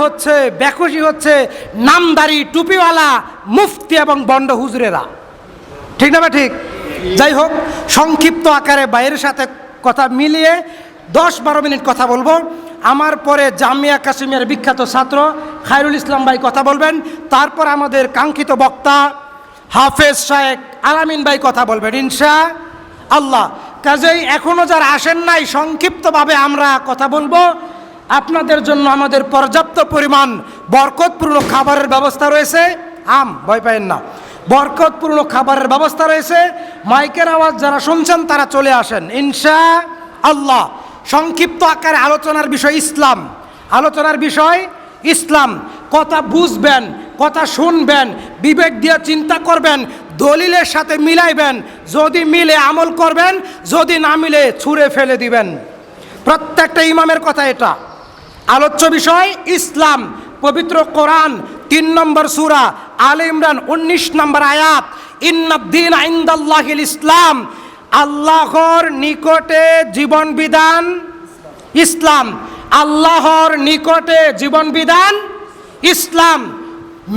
হচ্ছে, বেকসি হচ্ছে নামদারি টুপিওয়ালা মুফতি এবং বন্ড হুজুরেরা। ঠিক না বা ঠিক? যাই হোক, সংক্ষিপ্ত আকারে বাইরের সাথে কথা মিলিয়ে দশ বারো মিনিট কথা বলব। আমার পরে জামিয়া কাশ্মীরের বিখ্যাত ছাত্র খায়রুল ইসলাম ভাই কথা বলবেন। তারপর আমাদের কাঙ্ক্ষিত বক্তা হাফেজ শায়েক আলামিন ভাই কথা বলবেন, ইনশা আল্লাহ। কাজেই এখনও যারা আসেন নাই, সংক্ষিপ্তভাবে আমরা কথা বলব। আপনাদের জন্য আমাদের পর্যাপ্ত পরিমাণ বরকতপূর্ণ খাবারের ব্যবস্থা রয়েছে। আম, ভয় পাইন না। বরকতপূর্ণ খাবারের ব্যবস্থা রয়েছে। মাইকের আওয়াজ যারা শুনছেন, তারা চলে আসেন। ইনশা আল্লাহ। সংক্ষিপ্ত আকারে আলোচনার বিষয় ইসলাম। আলোচনার বিষয় ইসলাম। কথা বুঝবেন, কথা শুনবেন, বিবেক দিয়ে চিন্তা করবেন, দলিলের সাথে মিলাইবেন। যদি মিলে আমল করবেন, যদি না মিলে ছুঁড়ে ফেলে দিবেন। প্রত্যেকটা ইমামের কথা এটা। আলোচ্য বিষয়, ইসলাম, পবিত্র কোরআন, তিন নম্বর সুরা, আল ইমরান, উনিশ নম্বর আয়াত, ইন্নাদ্দিন আইন্দাল্লাহিল ইসলাম, আল্লাহর নিকটে জীবন বিধান, ইসলাম, আল্লাহর নিকটে জীবন বিধান, ইসলাম,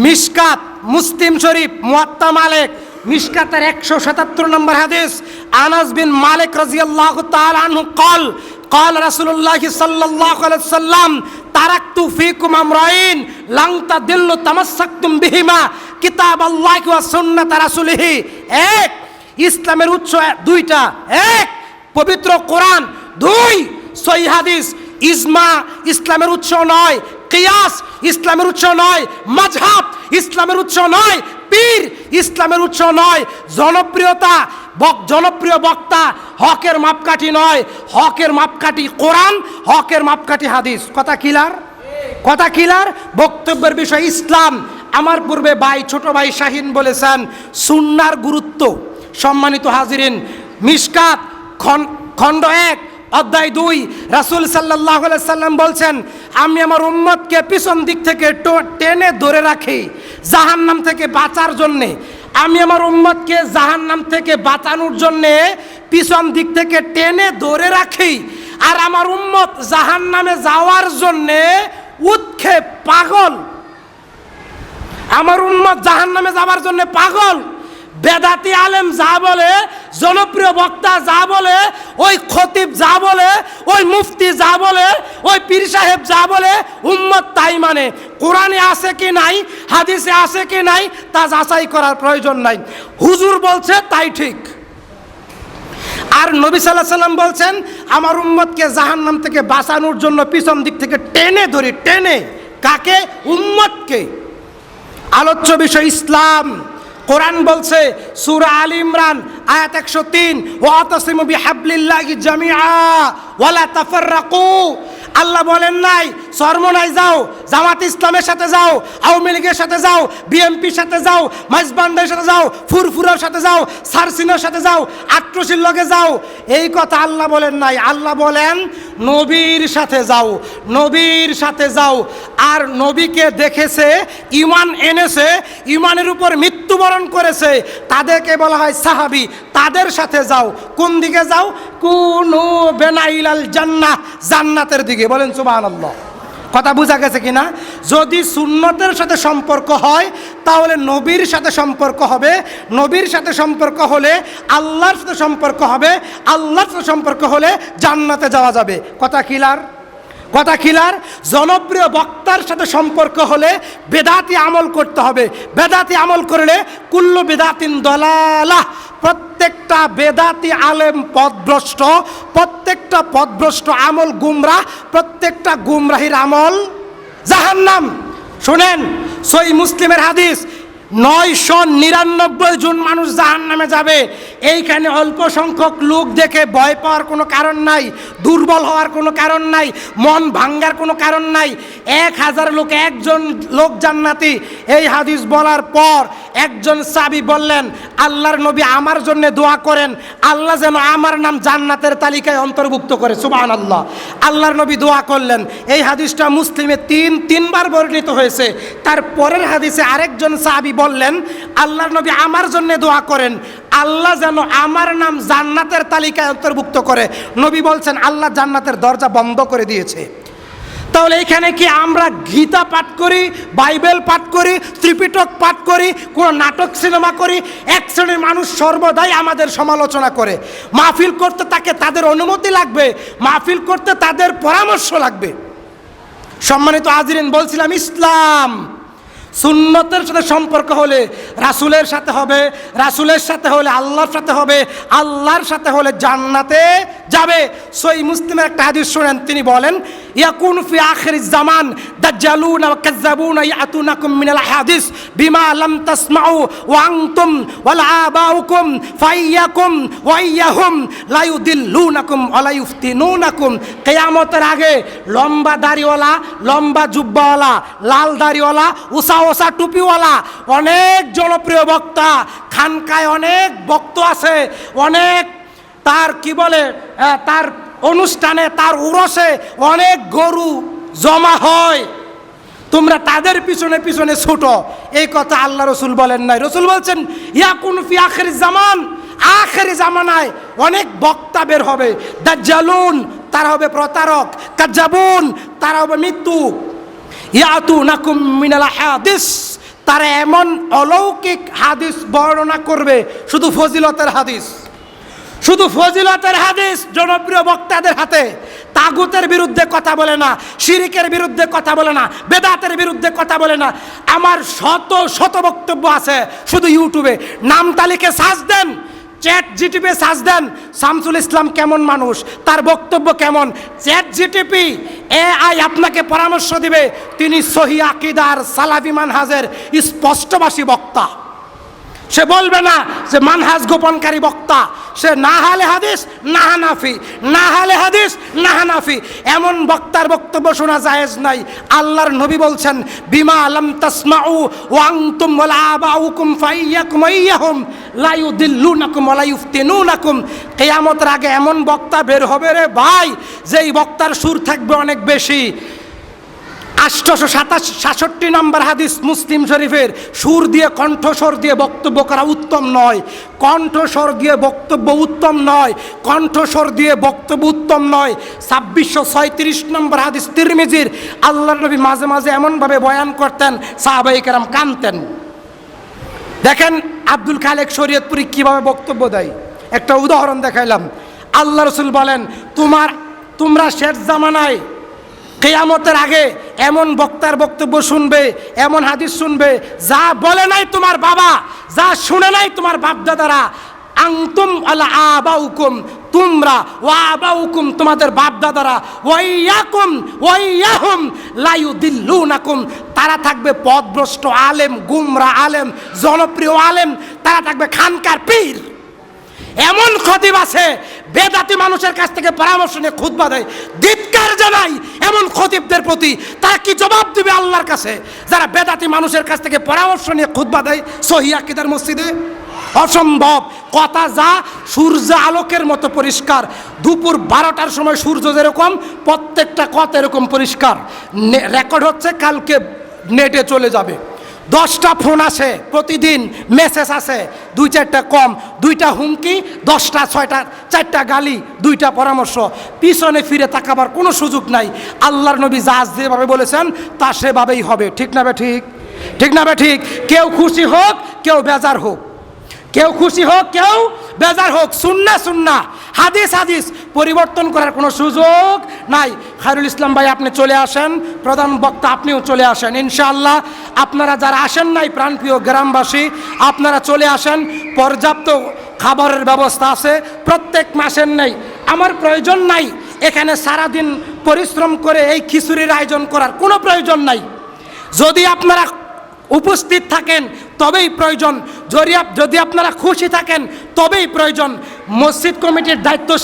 মিসকাত, মুসলিম শরীফ, মুয়াত্তা মালেক, মিসকাতের একশো সাতাত্তর নম্বর হাদিস, আনাস বিন মালিক রাজিয়াল্লাহু আনহু কল قال رسول الله صلى الله عليه وسلم تركت فيكم امرين لن تضلوا تمسكتم بهما কিতাব আল্লাহ ওয়া সুন্নাত রাসূলিহ এক ইসলামের উৎস দুইটা এক পবিত্র কোরআন দুই সহিহ হাদিস ইজমা ইসলামের উৎস নয় কিয়াস ইসলামের উৎস নয় মাঝহাব ইসলামের উৎস নয় পীর ইসলামের উৎস নয় জনপ্রিয়তা বক জনপ্রিয় বক্তা হকের মাপকাঠি নয়, হকের মাপকাঠি কোরআন, হকের মাপকাঠি হাদিস। কথা কিলার কথা কিলার বক্তব্যের বিষয় ইসলাম। আমার পূর্বে ভাই, ছোট ভাই শাহিন বলেছেন, সুন্নার গুরুত্ব। সম্মানিত হাজিরিন, মিসকাত খণ্ড এক, অধ্যায় দুই, রাসুল সাল্লাহ সাল্লাম বলছেন, আমি আমার উম্মতকে পিছন দিক থেকে টেনে ধরে রাখি, জাহান্নাম থেকে বাঁচার জন্যে। আমি আমার উম্মতকে জাহান্নাম থেকে বাঁচানোর জন্যে পিছন দিক থেকে টেনে ধরে রাখি। আর আমার উম্মত জাহান্নামে যাওয়ার জন্যে উৎক্ষেপ, পাগল। আমার উন্মত জাহান নামে যাবার জন্য পাগল। বেদাতি আলেম যা বলে, জনপ্রিয় বক্তা যা বলে, ওই খতিব যা বলে, ওই মুফতি যা বলে, ওই পীর সাহেব যা বলে, উম্মত তাই মানে। কোরআনে আছে কি নাই, হাদিসে আছে কি নাই, তা যাচাই করার প্রয়োজন নাই। হুজুর বলছে তাই ঠিক। আর নবী সাল্লাহ সাল্লাম বলছেন, আমার উম্মতকে জাহান্নাম থেকে বাঁচানোর জন্য পিছন দিক থেকে টেনে ধরি, টেনে। কাকে? উম্মতকে। আলোচ্য বিষয় ইসলাম। কোরআন বলছে, সুরা আল ইমরান, আয়াত একশো তিন ও আতসিম বিহাবলিল্লাহি জামিআ ওয়ালা তাফাররাকু। আল্লাহ বলেন নাই সরমনায় যাও। জামাত ইসলামের সাথে যাও, আওয়ামী লীগের সাথে যাও, বিএনপির সাথে যাও মাইজবান্ডের সাথে যাও, ফুরফুরার সাথে যাও, সারসিনের সাথে যাও আক্রোশীর লগে যাও। এই কথা আল্লাহ বলেন নাই। আল্লাহ বলেন, নবীর সাথে যাও, নবীর সাথে যাও। আর নবীকে দেখেছে, ইমান এনেছে, ইমানের উপর মৃত্যুবরণ করেছে। তাদেরকে বলা হয় সাহাবি। তাদের সাথে যাও। কোন দিকে যাও? কোন বেনাইলাল জান্নাহ জান্নাতের দিকে। বলেন সুবহানাল্লাহ। কথা বোঝা গেছে কিনা? যদি সুন্নতের সাথে সম্পর্ক হয়, তাহলে নবীর সাথে সম্পর্ক হবে। নবীর সাথে সম্পর্ক হলে আল্লাহর সাথে সম্পর্ক হবে। আল্লাহর সাথে সম্পর্ক হলে জান্নাতে যাওয়া যাবে। কথা কিলার কথা কিলার জনপ্রিয় বক্তার সাথে সম্পর্ক হলে বেদাতি আমল করতে হবে। বেদাতি আমল করলে কুল্লু বেদাতিন দলালাহ প্রত্যেকটা বেদাতি আলেম পদভ্রষ্ট, প্রত্যেকটা পদভ্রষ্ট আমল গুমরাহ প্রত্যেকটা গুমরাহির আমল জাহান্নাম। শোনেন, সই মুসলিমের হাদিস, নয়শো নিরানব্বই জন মানুষ জাহান নামে যাবে। এইখানে অল্প সংখ্যক লোক দেখে ভয় পাওয়ার কোনো কারণ নাই, দুর্বল হওয়ার কোনো কারণ নাই, মন ভাঙ্গার কোনো কারণ নাই। এক হাজার লোক, একজন লোক জান্নাতি। এই হাদিস বলার পর একজন সাবি বললেন, আল্লাহর নবী আমার জন্য দোয়া করেন, আল্লাহ যেন আমার নাম জান্নাতের তালিকায় অন্তর্ভুক্ত করে। সুবাহ আল্লাহ আল্লাহর নবী দোয়া করলেন। এই হাদিসটা মুসলিমে তিন, তিনবার বর্ণিত হয়েছে। তার পরের হাদিসে আরেকজন সাহাবি বললেন, আল্লাহর নবী আমার জন্য দোয়া করেন, আল্লাহ যেন আমার নাম জান্নাতের তালিকায় অন্তর্ভুক্ত করে। নবী বলছেন, আল্লাহ জান্নাতের দরজা বন্ধ করে দিয়েছে। তাহলে এখানে কি আমরা গীতা পাঠ করি, বাইবেল পাঠ করি, ত্রিপিটক পাঠ করি, কোনো নাটক সিনেমা করি? এক শ্রেণির মানুষ সর্বদাই আমাদের সমালোচনা করে। মাহফিল করতে তাকে তাদের অনুমতি লাগবে, মাহফিল করতে তাদের পরামর্শ লাগবে। সম্মানিত আজরিন বলছিলাম, ইসলাম সুন্নতের সাথে সম্পর্ক হলে রাসুলের সাথে হবে, রাসুলের সাথে হলে আল্লাহর সাথে হবে, আল্লাহর সাথে হলে জান্নাতে যাবে। সই মুসলিমের একটা হাদিস শোনেন, তিনি বলেন, ইয়াকুন ফি আখির জামান দাজ্জালুন ওয়া কাজ্জাবুন ইয়াতুনাকুম মিনাল হাদিস বিমা লাম তাসমাউ ওয়া আনতুম ওয়াল আবাউকুম ফাইয়াকুম ওয়া ইয়াহুম লা ইউদিল্লুনাকুম ওয়া লা ইফতিনুনাকুম কিয়ামতের আগে লম্বা দাড়িওয়ালা, লম্বা জুব্বাওয়ালা, লাল দাড়িওয়ালা উষা ওষা টুপিওয়ালা, অনেক জনপ্রিয় বক্তা, খানকায় অনেক বক্ত আছে, অনেক তার কি বলে তার অনুষ্ঠানে, তার উরসে অনেক গরু জমা হয়। তোমরা তাদের পিছনে পিছনে ছোট। এই কথা আল্লাহ রসুল বলেন নাই। রসুল বলছেন, ইয়াকুন ফি আখের জামান, আখের জামানায় অনেক বক্তা বের হবে। দাজ্জালুন, তারা হবে প্রতারক। কাজ্জাবুন, তারা হবে মৃত্যু। ইয়াতু হাদিস। তারা এমন অলৌকিক হাদিস বর্ণনা করবে, শুধু ফজিলতের হাদিস। শুধু ফজিলতের হাদিস, জনপ্রিয় বক্তাদের হাতে। তাগুতের বিরুদ্ধে কথা বলে না, শিরিকের বিরুদ্ধে কথা বলে না, বেদাতের বিরুদ্ধে কথা বলে না। আমার শত শত বক্তব্য আছে শুধু ইউটিউবে। নাম তালিকে সার্চ দেন, চ্যাট জিটিপি সাজ দেন, শামসুল ইসলাম কেমন মানুষ, তার বক্তব্য কেমন? চ্যাট জিটিপি এ আই আপনাকে পরামর্শ দিবে, তিনি সহি আকিদার সালাফি মানহাজের স্পষ্টবাসী বক্তা। সে বলবে না যে মানহাজ গোপনকারী বক্তা, সে না হালে হাদিস, না হানাফি। না হালে হাদিস, না হানাফি। এমন বক্তার বক্তব্য শোনা জায়েজ নাই। আল্লাহর নবী বলছেন, বিমা আলম তাসমাউ ওয়াংতুম ওয়ালা আবাউকুম ফাইয়াকুম আইয়াহুম লা ইউদিল্লুনাকুম ওয়ালা ইফতিনুনাকুম কিয়ামতের আগে এমন বক্তা বের হবে রে ভাই যেই বক্তার সুর থাকবে অনেক বেশি। আষ্টশো সাতাশ, সাতষট্টি নম্বর হাদিস মুসলিম শরীফের, সুর দিয়ে কণ্ঠস্বর দিয়ে বক্তব্য করা উত্তম নয়। কণ্ঠস্বর দিয়ে বক্তব্য উত্তম নয়। কণ্ঠস্বর দিয়ে বক্তব্য উত্তম নয়। ছাব্বিশশো ছয়ত্রিশ নম্বর হাদিস তিরমিজির আল্লাহ নবী মাঝে মাঝে এমনভাবে বয়ান করতেন সাহাবাই কেরাম কানতেন। দেখেন আব্দুল খালেক শরীয়তপুরি কীভাবে বক্তব্য দেয়? একটা উদাহরণ দেখাইলাম। আল্লাহ রসুল বলেন, তোমার তোমরা শেষ জামানায় কেয়ামতের আগে এমন বক্তার বক্তব্য শুনবে, এমন হাদিস শুনবে, যা বলে নাই তোমার বাবা, যা শুনে নাই তোমার বাপদাদারা। আংতুম আলা আবাউকুম, তোমরা ও আবাউকুম তোমাদের বাপদাদারা, ওয়াইয়াকুম ওয়াইয়াহুম লাইউ দিল্লুনাকুম তারা থাকবে পথভ্রষ্ট আলেম, গুমরা আলেম, জনপ্রিয় আলেম, তারা থাকবে খানকার পীর। এমন খতিব আছে বেদাতি মানুষের কাছ থেকে পরামর্শ নিয়ে খুতবা দেয়। ধিৎকার জানাই এমন খতিবদের প্রতি। তারা কি জবাব দিবে আল্লাহর কাছে? যারা বেদাতি মানুষের কাছ থেকে পরামর্শ নিয়ে খুতবা দেয় সহিয়াকিদার মসজিদে? অসম্ভব। কথা যা সূর্য আলোকের মতো পরিষ্কার। দুপুর বারোটার সময় সূর্য যেরকম, প্রত্যেকটা কথা এরকম পরিষ্কার। রেকর্ড হচ্ছে, কালকে নেটে চলে যাবে। দশটা ফোন আসে প্রতিদিন মেসেজ আসে, দুই চারটা কম, দুইটা হুমকি, দশটা, ছয়টা, চারটা গালি, দুইটা পরামর্শ। পিছনে ফিরে তাকাবার কোনো সুযোগ নাই। আল্লাহর নবী জাহাজ যেভাবে বলেছেন, তা সেভাবেই হবে। ঠিক না ঠিক? ঠিক না ঠিক? কেউ খুশি হোক, কেউ বেজার হোক। কেউ খুশি হোক, কেউ বেজার হোক। সুন্না সুন্না। হাদিস হাদিস। পরিবর্তন করার কোনো সুযোগ নাই। খায়রুল ইসলাম ভাই, আপনি চলে আসেন। প্রধান বক্তা, আপনিও চলে আসেন। ইনশাআল্লাহ, আপনারা যারা আসেন নাই, প্রাণপ্রিয় গ্রামবাসী, আপনারা চলে আসেন। পর্যাপ্ত খাবারের ব্যবস্থা আছে। প্রত্যেক মাসের নেই। আমার প্রয়োজন নাই এখানে সারাদিন পরিশ্রম করে এই খিচুড়ির আয়োজন করার। কোনো প্রয়োজন নাই। যদি আপনারা উপস্থিত থাকেন, তবেই প্রয়োজন। যদি যদি আপনারা খুশি থাকেন, তবেই প্রয়োজন। মসজিদ কমিটির দায়িত্বশীল